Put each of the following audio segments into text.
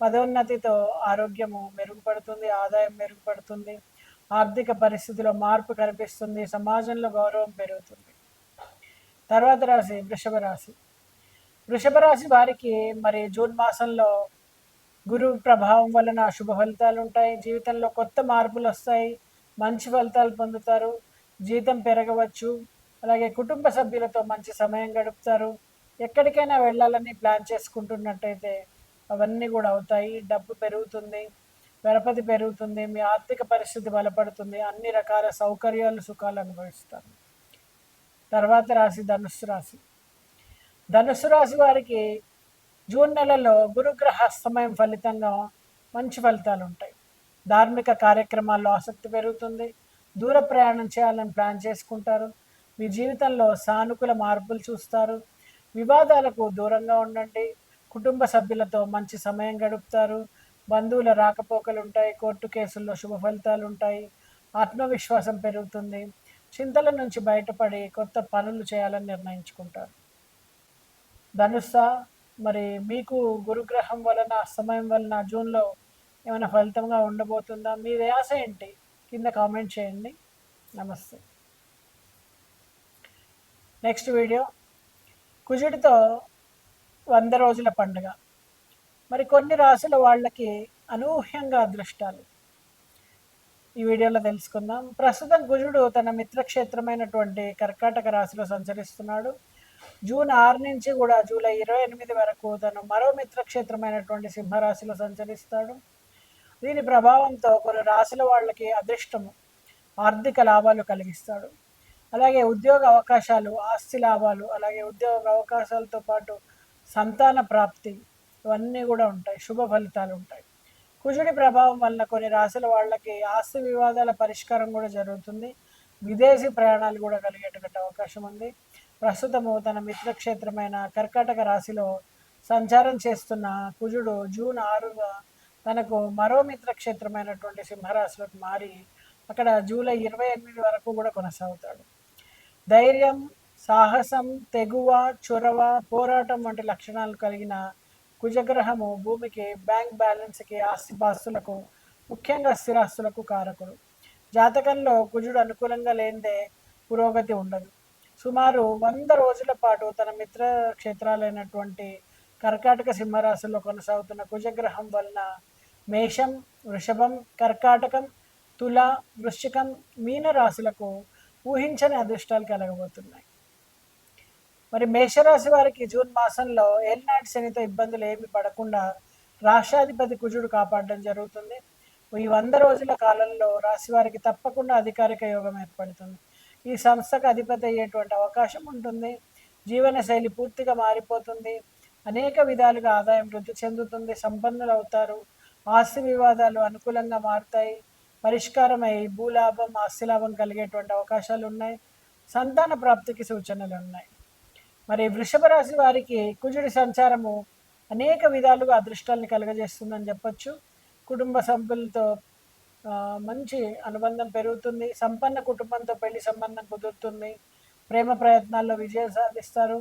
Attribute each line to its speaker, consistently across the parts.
Speaker 1: పదోన్నతితో ఆరోగ్యము మెరుగుపడుతుంది ఆదాయం మెరుగుపడుతుంది ఆర్థిక పరిస్థితిలో మార్పు కనిపిస్తుంది సమాజంలో గౌరవం పెరుగుతుంది. తర్వాత రాశి వృషభ రాశి. వృషభ రాశి వారికి మరి జూన్ మాసంలో గురువు ప్రభావం వలన శుభ ఫలితాలు ఉంటాయి. జీవితంలో కొత్త మార్పులు వస్తాయి. మంచి ఫలితాలు పొందుతారు. జీతం పెరగవచ్చు. అలాగే కుటుంబ సభ్యులతో మంచి సమయం గడుపుతారు. ఎక్కడికైనా వెళ్ళాలని ప్లాన్ చేసుకుంటున్నట్టయితే అవన్నీ కూడా అవుతాయి. డబ్బు పెరుగుతుంది పరపతి పెరుగుతుంది మీ ఆర్థిక పరిస్థితి బలపడుతుంది అన్ని రకాల సౌకర్యాలు సుఖాలు అనుభవిస్తారు. తర్వాత రాశి ధనుస్సు రాశి. ధనుస్సు రాశి వారికి జూన్ నెలలో గురుగ్రహ అస్తమయం ఫలితంగా మంచి ఫలితాలు ఉంటాయి. ధార్మిక కార్యక్రమాల్లో ఆసక్తి పెరుగుతుంది. దూర ప్రయాణం చేయాలని ప్లాన్ చేసుకుంటారు. మీ జీవితంలో సానుకూల మార్పులు చూస్తారు. వివాదాలకు దూరంగా ఉండండి. కుటుంబ సభ్యులతో మంచి సమయం గడుపుతారు. బంధువుల రాకపోకలు ఉంటాయి కోర్టు కేసుల్లో శుభ ఫలితాలు ఉంటాయి ఆత్మవిశ్వాసం పెరుగుతుంది. చింతల నుంచి బయటపడి కొత్త పనులు చేయాలని నిర్ణయించుకుంటారు. ధనుస్స మరి మీకు గురుగ్రహం వలన అస్తమయం వలన జూన్లో ఏమైనా ఫలితంగా ఉండబోతుందా? మీ ఆశ ఏంటి? కింద కామెంట్ చేయండి. నమస్తే. Next video. కుజుడితో వంద రోజుల పండుగ. మరి కొన్ని రాసుల వాళ్ళకి అనూహ్యంగా అదృష్టాలు. ఈ వీడియోలో తెలుసుకుందాం. ప్రస్తుతం కుజుడు తన మిత్రక్షేత్రమైనటువంటి కర్కాటక రాశిలో సంచరిస్తున్నాడు. జూన్ ఆరు నుంచి కూడా జూలై ఇరవై ఎనిమిది వరకు తను మరో మిత్రక్షేత్రమైనటువంటి సింహరాశిలో సంచరిస్తాడు. దీని ప్రభావంతో కొన్ని రాశుల వాళ్ళకి అదృష్టము ఆర్థిక లాభాలు కలిగిస్తాడు. అలాగే ఉద్యోగ అవకాశాలు ఆస్తి లాభాలు అలాగే ఉద్యోగ అవకాశాలతో పాటు సంతాన ప్రాప్తి ఇవన్నీ కూడా ఉంటాయి శుభ ఫలితాలు ఉంటాయి. కుజుడి ప్రభావం వల్ల కొన్ని రాశుల వాళ్ళకి ఆస్తి వివాదాల పరిష్కారం కూడా జరుగుతుంది. విదేశీ ప్రయాణాలు కూడా కలిగేటటువంటి అవకాశం ఉంది. ప్రస్తుతము తన మిత్రక్షేత్రమైన కర్కాటక రాశిలో సంచారం చేస్తున్న కుజుడు జూన్ ఆరుగా తనకు మరో మిత్రక్షేత్రమైనటువంటి సింహరాశిలోకి మారి అక్కడ జూలై ఇరవై ఎనిమిది వరకు కూడా కొనసాగుతాడు. ధైర్యం సాహసం తెగువ చొరవ పోరాటం వంటి లక్షణాలు కలిగిన కుజగ్రహము భూమికి బ్యాంక్ బ్యాలెన్స్కి ఆస్తిపాస్తులకు ముఖ్యంగా స్థిరాస్తులకు కారకుడు. జాతకంలో కుజుడు అనుకూలంగా లేనిదే పురోగతి ఉండదు. సుమారు వంద రోజుల పాటు తన మిత్ర క్షేత్రాలైనటువంటి కర్కాటక సింహరాశిలో కొనసాగుతున్న కుజగ్రహం వలన మేషం వృషభం కర్కాటకం తుల వృశ్చికం మీన రాశులకు ఊహించని అదృష్టాలు కలగబోతున్నాయి. మరి మేషరాశి వారికి జూన్ మాసంలో ఏలినాటి శనితో ఇబ్బందులు ఏమి పడకుండా రాష్ట్రాధిపతి కుజుడు కాపాడడం జరుగుతుంది. ఈ వంద రోజుల కాలంలో రాశి వారికి తప్పకుండా అధికారిక యోగం ఏర్పడుతుంది. ఈ సంస్థకు అధిపతి అయ్యేటువంటి అవకాశం ఉంటుంది. జీవన శైలి పూర్తిగా మారిపోతుంది. అనేక విధాలుగా ఆదాయం వృద్ధి చెందుతుంది. సంపన్నులు అవుతారు. ఆస్తి వివాదాలు అనుకూలంగా మారుతాయి. పరిష్కారమై భూలాభం ఆస్తి లాభం కలిగేటువంటి అవకాశాలు ఉన్నాయి. సంతాన ప్రాప్తికి సూచనలు ఉన్నాయి. మరి వృషభ రాశి వారికి కుజుడి సంచారము అనేక విధాలుగా అదృష్టాన్ని కలుగజేస్తుందని చెప్పచ్చు. కుటుంబ సభ్యులతో మంచి అనుబంధం పెరుగుతుంది. సంపన్న కుటుంబంతో పెళ్ళి సంబంధం కుదురుతుంది. ప్రేమ ప్రయత్నాల్లో విజయం సాధిస్తారు.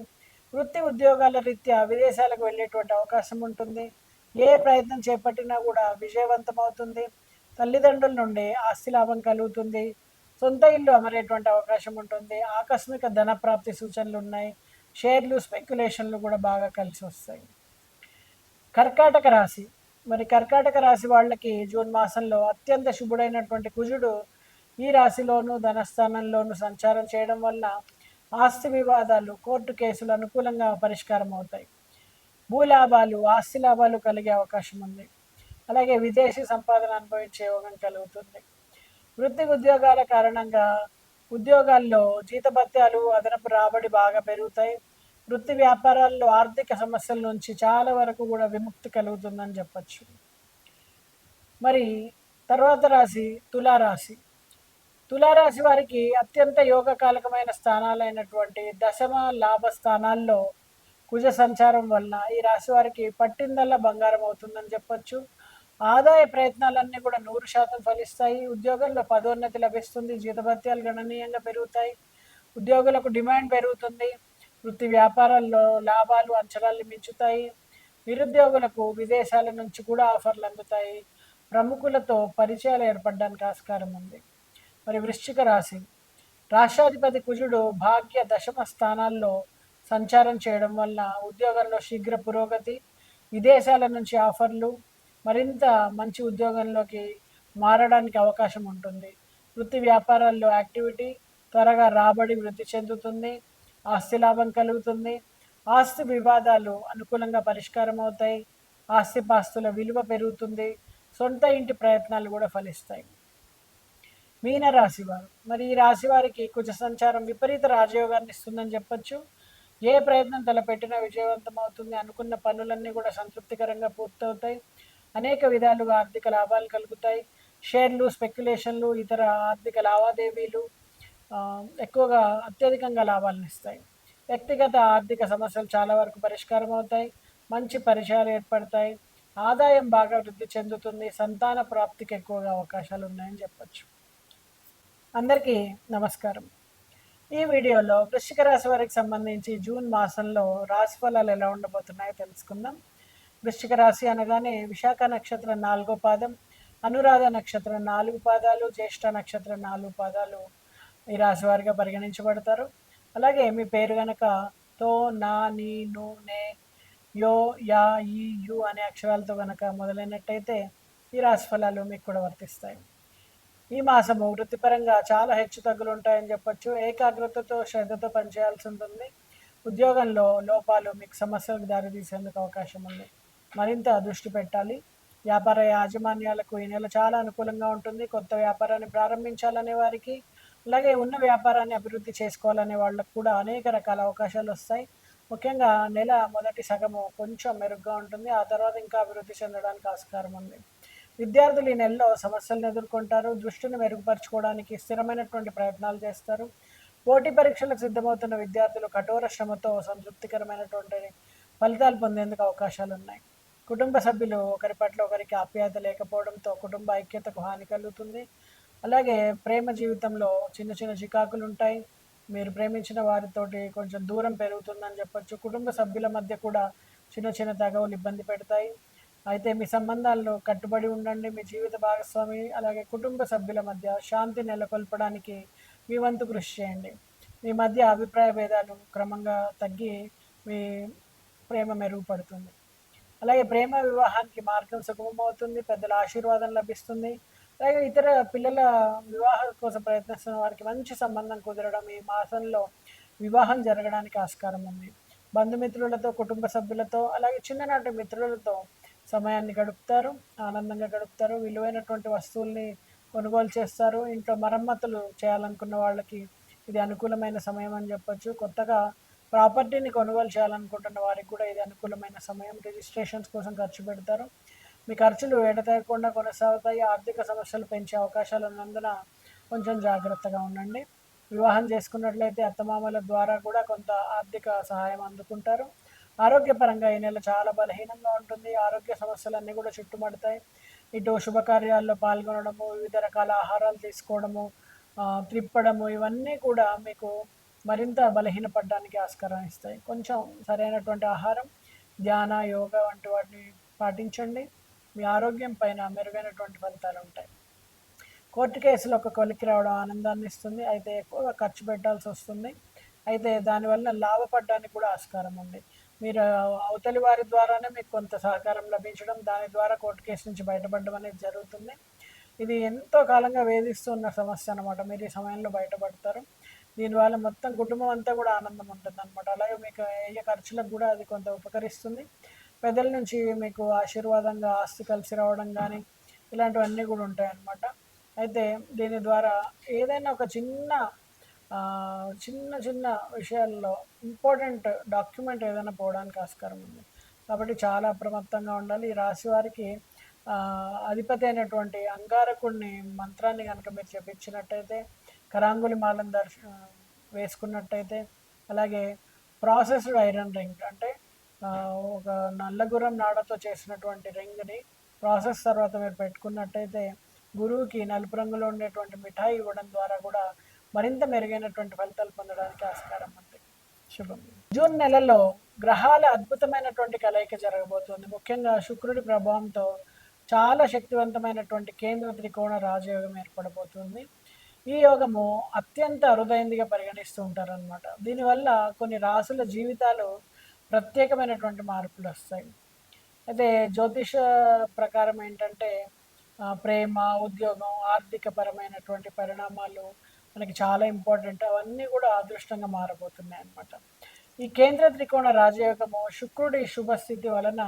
Speaker 1: వృత్తి ఉద్యోగాల రీత్యా విదేశాలకు వెళ్ళేటువంటి అవకాశం ఉంటుంది. ఏ ప్రయత్నం చేపట్టినా కూడా విజయవంతం అవుతుంది. తల్లిదండ్రుల నుండి ఆస్తి లాభం కలుగుతుంది. సొంత ఇల్లు అమరేటువంటి అవకాశం ఉంటుంది. ఆకస్మిక ధన ప్రాప్తి సూచనలు ఉన్నాయి. షేర్లు స్పెక్యులేషన్లు కూడా బాగా కలిసి వస్తాయి. కర్కాటక రాశి. మరి కర్కాటక రాశి వాళ్ళకి జూన్ మాసంలో అత్యంత శుభుడైనటువంటి కుజుడు ఈ రాశిలోను ధనస్థానంలోను సంచారం చేయడం వల్ల ఆస్తి వివాదాలు కోర్టు కేసులు అనుకూలంగా పరిష్కారం అవుతాయి. భూలాభాలు ఆస్తి లాభాలు కలిగే అవకాశం ఉంది. అలాగే విదేశీ సంపాదన అనుభవించే యోగం కలుగుతుంది. వృత్తి ఉద్యోగాల కారణంగా ఉద్యోగాల్లో జీతభత్యాలు అదనపు రాబడి బాగా పెరుగుతాయి. వృత్తి వ్యాపారాల్లో ఆర్థిక సమస్యల నుంచి చాలా వరకు కూడా విముక్తి కలుగుతుందని చెప్పచ్చు. మరి తర్వాత రాశి తులారాశి. తులారాశి వారికి అత్యంత యోగకాలకమైన స్థానాలైనటువంటి దశమ లాభ స్థానాల్లో కుజ సంచారం వలన ఈ రాశి వారికి పట్టిందల్లా బంగారం అవుతుందని చెప్పొచ్చు. ఆదాయ ప్రయత్నాలన్నీ కూడా నూరు శాతం ఫలిస్తాయి. ఉద్యోగంలో పదోన్నతి లభిస్తుంది. జీతభత్యాలు గణనీయంగా పెరుగుతాయి. ఉద్యోగులకు డిమాండ్ పెరుగుతుంది. వృత్తి వ్యాపారాల్లో లాభాలు అంచనాలు మించుతాయి. నిరుద్యోగులకు విదేశాల నుంచి కూడా ఆఫర్లు అందుతాయి. ప్రముఖులతో పరిచయాలు ఏర్పడడానికి ఆస్కారం ఉంది. మరి వృశ్చిక రాశి. రాష్ట్రాధిపతి కుజుడు భాగ్య దశమ స్థానాల్లో సంచారం చేయడం వల్ల ఉద్యోగంలో శీఘ్ర పురోగతి విదేశాల నుంచి ఆఫర్లు మరింత మంచి ఉద్యోగంలోకి మారడానికి అవకాశం ఉంటుంది. వృత్తి వ్యాపారాల్లో యాక్టివిటీ త్వరగా రాబడి వృద్ధి చెందుతుంది ఆస్తి లాభం కలుగుతుంది. ఆస్తి వివాదాలు అనుకూలంగా పరిష్కారం అవుతాయి. ఆస్తిపాస్తుల విలువ పెరుగుతుంది. సొంత ఇంటి ప్రయత్నాలు కూడా ఫలిస్తాయి. మీన రాశి వారు. మరి ఈ రాశి వారికి కుజ సంచారం విపరీత రాజయోగాన్ని ఇస్తుందని చెప్పచ్చు. ఏ ప్రయత్నం తలపెట్టినా విజయవంతం అవుతుంది అనుకున్న పనులన్నీ కూడా సంతృప్తికరంగా పూర్తవుతాయి. అనేక విధాలుగా ఆర్థిక లాభాలు కలుగుతాయి. షేర్లు స్పెక్యులేషన్లు ఇతర ఆర్థిక లావాదేవీలు ఎక్కువగా అత్యధికంగా లాభాలను ఇస్తాయి. వ్యక్తిగత ఆర్థిక సమస్యలు చాలా వరకు పరిష్కారం అవుతాయి. మంచి పరిచయాలు ఏర్పడతాయి. ఆదాయం బాగా వృద్ధి చెందుతుంది. సంతాన ప్రాప్తికి ఎక్కువగా అవకాశాలు ఉన్నాయని చెప్పచ్చు. అందరికీ నమస్కారం. ఈ వీడియోలో వృశ్చిక రాశి వారికి సంబంధించి జూన్ మాసంలో రాశి ఫలాలు ఎలా ఉండబోతున్నాయో తెలుసుకుందాం. వృశ్చిక రాశి అనగానే విశాఖ నక్షత్రం నాలుగో పాదం అనురాధ నక్షత్రం నాలుగు పాదాలు జ్యేష్ఠ నక్షత్రం నాలుగు పాదాలు ఈ రాశి వారిగా పరిగణించబడతారు. అలాగే మీ పేరు కనుక తో నా నీ ను నే యో యా ఈ యు అనే అక్షరాలతో కనుక మొదలైనట్టయితే ఈ రాశి ఫలాలు మీకు కూడా వర్తిస్తాయి. ఈ మాసము వృత్తిపరంగా చాలా హెచ్చు తగ్గులు ఉంటాయని చెప్పొచ్చు. ఏకాగ్రతతో శ్రద్ధతో పనిచేయాల్సి ఉంటుంది. ఉద్యోగంలో లోపాలు మీకు సమస్యలకు దారితీసేందుకు అవకాశం ఉంది. మరింత దృష్టి పెట్టాలి. వ్యాపార యాజమాన్యాలకు ఈ నెల చాలా అనుకూలంగా ఉంటుంది. కొత్త వ్యాపారాన్ని ప్రారంభించాలనే వారికి అలాగే ఉన్న వ్యాపారాన్ని అభివృద్ధి చేసుకోవాలనే వాళ్ళకు కూడా అనేక రకాల అవకాశాలు వస్తాయి. ముఖ్యంగా నెల మొదటి సగము కొంచెం మెరుగ్గా ఉంటుంది. ఆ తర్వాత ఇంకా అభివృద్ధి చెందడానికి ఆస్కారం ఉంది. విద్యార్థులు ఈ నెలలో సమస్యలను ఎదుర్కొంటారు. దృష్టిని మెరుగుపరచుకోవడానికి స్థిరమైనటువంటి ప్రయత్నాలు చేస్తారు. పోటీ పరీక్షలకు సిద్ధమవుతున్న విద్యార్థులు కఠోర శ్రమతో సంతృప్తికరమైనటువంటి ఫలితాలు పొందేందుకు అవకాశాలు ఉన్నాయి కుటుంబ సభ్యులు ఒకరి పట్ల ఒకరికి ఆప్యాయత లేకపోవడంతో కుటుంబ ఐక్యతకు హాని కలుగుతుంది. అలాగే ప్రేమ జీవితంలో చిన్న చిన్న చికాకులు ఉంటాయి. మీరు ప్రేమించిన వారితోటి కొంచెం దూరం పెరుగుతుందని చెప్పొచ్చు. కుటుంబ సభ్యుల మధ్య కూడా చిన్న చిన్న తగవులు ఇబ్బంది పెడతాయి. అయితే మీ సంబంధాల్లో కట్టుబడి ఉండండి. మీ జీవిత భాగస్వామి అలాగే కుటుంబ సభ్యుల మధ్య శాంతి నెలకొల్పడానికి మీ వంతు కృషి చేయండి. మీ మధ్య అభిప్రాయ భేదాలు క్రమంగా తగ్గి మీ ప్రేమ మెరుగుపడుతుంది. అలాగే ప్రేమ వివాహానికి మార్గం సుగమమవుతుంది పెద్దల ఆశీర్వాదం లభిస్తుంది. అలాగే ఇతర పిల్లల వివాహం కోసం ప్రయత్నిస్తున్న వారికి మంచి సంబంధం కుదరడం ఈ మాసంలో వివాహం జరగడానికి ఆస్కారం ఉంది. బంధుమిత్రులతో కుటుంబ సభ్యులతో అలాగే చిన్ననాటి మిత్రులతో సమయాన్ని గడుపుతారు ఆనందంగా గడుపుతారు విలువైనటువంటి వస్తువుల్ని కొనుగోలు చేస్తారు. ఇంట్లో మరమ్మతులు చేయాలనుకున్న వాళ్ళకి ఇది అనుకూలమైన సమయం అని చెప్పొచ్చు. కొత్తగా ప్రాపర్టీని కొనుగోలు చేయాలనుకుంటున్న వారికి కూడా ఇది అనుకూలమైన సమయం. రిజిస్ట్రేషన్స్ కోసం ఖర్చు పెడతారు. మీ ఖర్చులు ఎడతెగకుండా కొనసాగుతాయి. ఆర్థిక సమస్యలు పెంచే అవకాశాలు ఉన్నందున కొంచెం జాగ్రత్తగా ఉండండి. వివాహం చేసుకున్నట్లయితే అత్తమామల ద్వారా కూడా కొంత ఆర్థిక సహాయం అందుకుంటారు. ఆరోగ్యపరంగా ఈ నెల చాలా బలహీనంగా ఉంటుంది. ఆరోగ్య సమస్యలన్నీ కూడా చుట్టుముడతాయి. ఇటు శుభకార్యాల్లో పాల్గొనడము వివిధ రకాల ఆహారాలు తీసుకోవడము త్రిప్పడము ఇవన్నీ కూడా మీకు మరింత బలహీనపడడానికి ఆస్కారం ఇస్తాయి. కొంచెం సరైనటువంటి ఆహారం ధ్యాన యోగా వంటి వాటిని పాటించండి. మీ ఆరోగ్యం పైన మెరుగైనటువంటి ఫలితాలు ఉంటాయి. కోర్టు కేసులో ఒక కొలికి రావడం ఆనందాన్ని ఇస్తుంది. అయితే ఎక్కువగా ఖర్చు పెట్టాల్సి వస్తుంది. అయితే దానివల్ల లాభపడడానికి కూడా ఆస్కారం ఉంది. మీరు అవతలి వారి ద్వారానే మీకు కొంత సహకారం లభించడం దాని ద్వారా కోర్టు కేసు నుంచి బయటపడడం అనేది జరుగుతుంది. ఇది ఎంతో కాలంగా వేధిస్తున్న సమస్య అనమాట మీరు ఈ సమయంలో బయటపడతారు. దీనివల్ల మొత్తం కుటుంబం అంతా కూడా ఆనందం ఉంటుంది అనమాట అలాగే మీకు అయ్యే ఖర్చులకు కూడా అది కొంత ఉపకరిస్తుంది. పెద్దల నుంచి మీకు ఆశీర్వాదంగా ఆస్తి కలిసి రావడం కానీ ఇలాంటివన్నీ కూడా ఉంటాయన్నమాట. అయితే దీని ద్వారా ఏదైనా ఒక చిన్న చిన్న చిన్న విషయాల్లో ఇంపార్టెంట్ డాక్యుమెంట్ ఏదైనా పోవడానికి ఆస్కారం ఉంది. కాబట్టి చాలా అప్రమత్తంగా ఉండాలి. ఈ రాశి వారికి అధిపతి అయినటువంటి అంగారకుడిని మంత్రాన్ని కనుక మీరు చెప్పించినట్టయితే కరాంగులి మాలను దర్శ వేసుకున్నట్టయితే అలాగే ప్రాసెస్డ్ ఐరన్ రింగ్ అంటే ఒక నల్లగురం నాడతో చేసినటువంటి రింగ్ని ప్రాసెస్ తర్వాత మీరు పెట్టుకున్నట్టయితే గురువుకి నలుపు రంగులో ఉండేటువంటి మిఠాయి ఇవ్వడం ద్వారా కూడా మరింత మెరుగైనటువంటి ఫలితాలు పొందడానికి ఆస్కారం ఉంది. శుభం. జూన్ నెలలో గ్రహాల అద్భుతమైనటువంటి కలయిక జరగబోతుంది. ముఖ్యంగా శుక్రుడి ప్రభావంతో చాలా శక్తివంతమైనటువంటి కేంద్ర త్రికోణ రాజయోగం ఏర్పడబోతుంది. ఈ యోగము అత్యంత అరుదైందిగా పరిగణిస్తూ ఉంటారనమాట దీనివల్ల కొన్ని రాసుల జీవితాలు ప్రత్యేకమైనటువంటి మార్పులు వస్తాయి. అయితే జ్యోతిష ప్రకారం ఏంటంటే ప్రేమ ఉద్యోగం ఆర్థిక పరమైనటువంటి పరిణామాలు మనకి చాలా ఇంపార్టెంట్. అవన్నీ కూడా అదృష్టంగా మారబోతున్నాయి అన్నమాట ఈ కేంద్ర త్రికోణ రాజయోగము శుక్రుడి శుభస్థితి వలన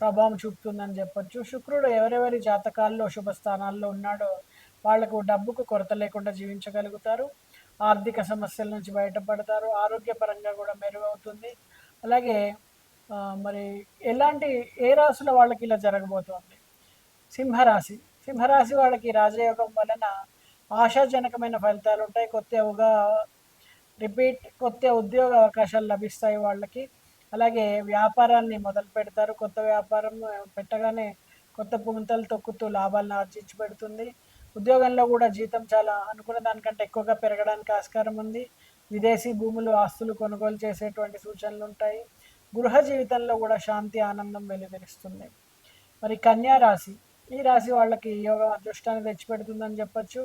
Speaker 1: ప్రభావం చూపుతుందని చెప్పొచ్చు. శుక్రుడు ఎవరెవరి జాతకాల్లో శుభస్థానాల్లో ఉన్నాడో వాళ్ళకు డబ్బుకు కొరత లేకుండా జీవించగలుగుతారు. ఆర్థిక సమస్యల నుంచి బయటపడతారు. ఆరోగ్యపరంగా కూడా మెరుగవుతుంది. అలాగే మరి ఎలాంటి ఏ రాశుల వాళ్ళకి ఇలా జరగబోతోంది? సింహరాశి. సింహరాశి వాళ్ళకి రాజయోగం వలన ఆశాజనకమైన ఫలితాలు ఉంటాయి. కొత్తగా రిపీట్ కొత్త ఉద్యోగ అవకాశాలు లభిస్తాయి వాళ్ళకి. అలాగే వ్యాపారాన్ని మొదలు పెడతారు. కొత్త వ్యాపారం పెట్టగానే కొత్త పుంతలు తొక్కుతూ లాభాలను ఆర్జించి పెడుతుంది. ఉద్యోగంలో కూడా జీతం చాలా అనుకున్న దానికంటే ఎక్కువగా పెరగడానికి ఆస్కారం ఉంది. విదేశీ భూములు ఆస్తులు కొనుగోలు చేసేటువంటి సూచనలు ఉంటాయి. గృహ జీవితంలో కూడా శాంతి ఆనందం వెలువరిస్తుంది మరి కన్యా రాశి ఈ రాశి వాళ్ళకి యోగం అదృష్టాన్ని తెచ్చిపెడుతుందని చెప్పొచ్చు.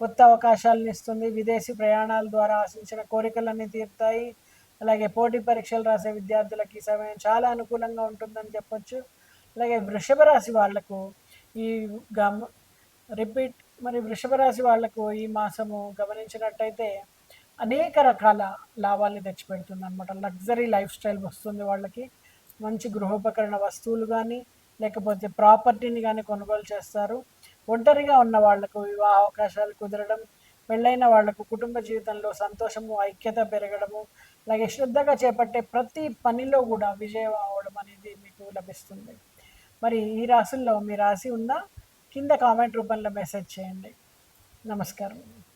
Speaker 1: కొత్త అవకాశాలను ఇస్తుంది. విదేశీ ప్రయాణాల ద్వారా ఆశించిన కోరికలన్నీ తీరుతాయి. అలాగే పోటీ పరీక్షలు రాసే విద్యార్థులకి ఈ సమయం చాలా అనుకూలంగా ఉంటుందని చెప్పొచ్చు. అలాగే వృషభ రాశి వాళ్ళకు ఈ గమ రిపీట్ మరి వృషభ రాశి వాళ్ళకు ఈ మాసము గమనించినట్టయితే అనేక రకాల లాభాల్ని తెచ్చిపెడుతుంది అనమాట లగ్జరీ లైఫ్ స్టైల్ వస్తుంది వాళ్ళకి. మంచి గృహోపకరణ వస్తువులు కానీ లేకపోతే ప్రాపర్టీని కానీ కొనుగోలు చేస్తారు. ఒంటరిగా ఉన్న వాళ్ళకు వివాహ అవకాశాలు కుదరడం పెళ్ళైన వాళ్ళకు కుటుంబ జీవితంలో సంతోషము ఐక్యత పెరగడము అలాగే శ్రద్ధగా చేపట్టే ప్రతి పనిలో కూడా విజయం అవడం అనేది మీకు లభిస్తుంది. మరి ఈ రాశుల్లో మీ రాశి ఉందా? కింద కామెంట్ రూపంలో మెసేజ్ చేయండి. నమస్కారం.